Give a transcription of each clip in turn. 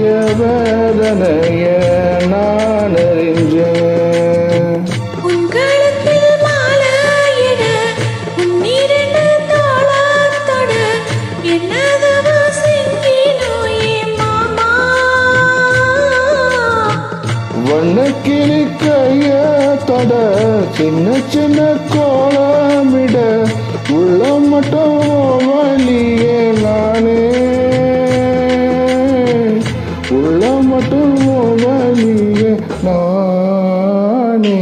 வேதனைய நான் அறிஞ்சேன். வண்ணக்கிளி கைய தொட சின்ன சின்ன கோலமிட உள்ள மட்டும் உள்ள மட்டும் வழியே நானே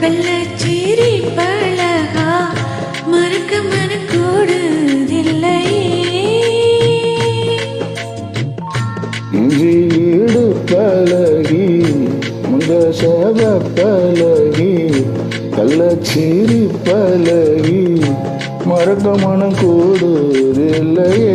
கள்ளச்சீரி பழகா மறுக்க மனக்கூடுதில்லையே இஞ்சி ஈடு பழகி முந்த சேவ பழகி கள்ளச்சீரி பழகி மறக்க மனம் கூடுதில்லையே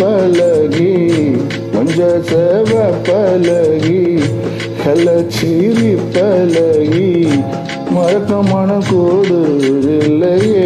பழகி மஞ்ச சேவ பழகி கள்ளச்சீரி பழகி மறக்க மனம் கூடுதில்லையே